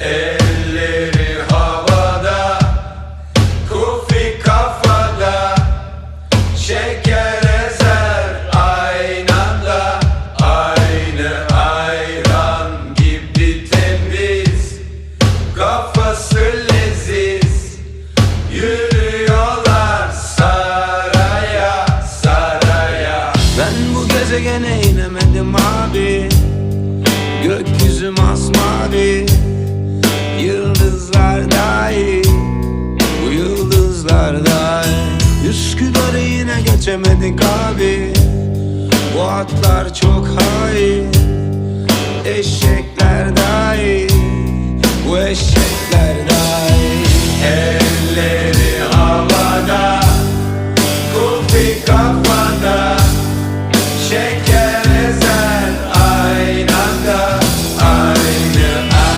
Elleri havada Kufi kafada Şeker ezer aynada. Aynı ayran gibi temiz Kafası leziz. Yürüyorlar saraya saraya. Ben bu gezegene inemedim abi. Gökyüzü masmavi dahi Üsküdar'ı yine geçemedik abi. Bu atlar çok hain Eşekler dahi. Bu eşek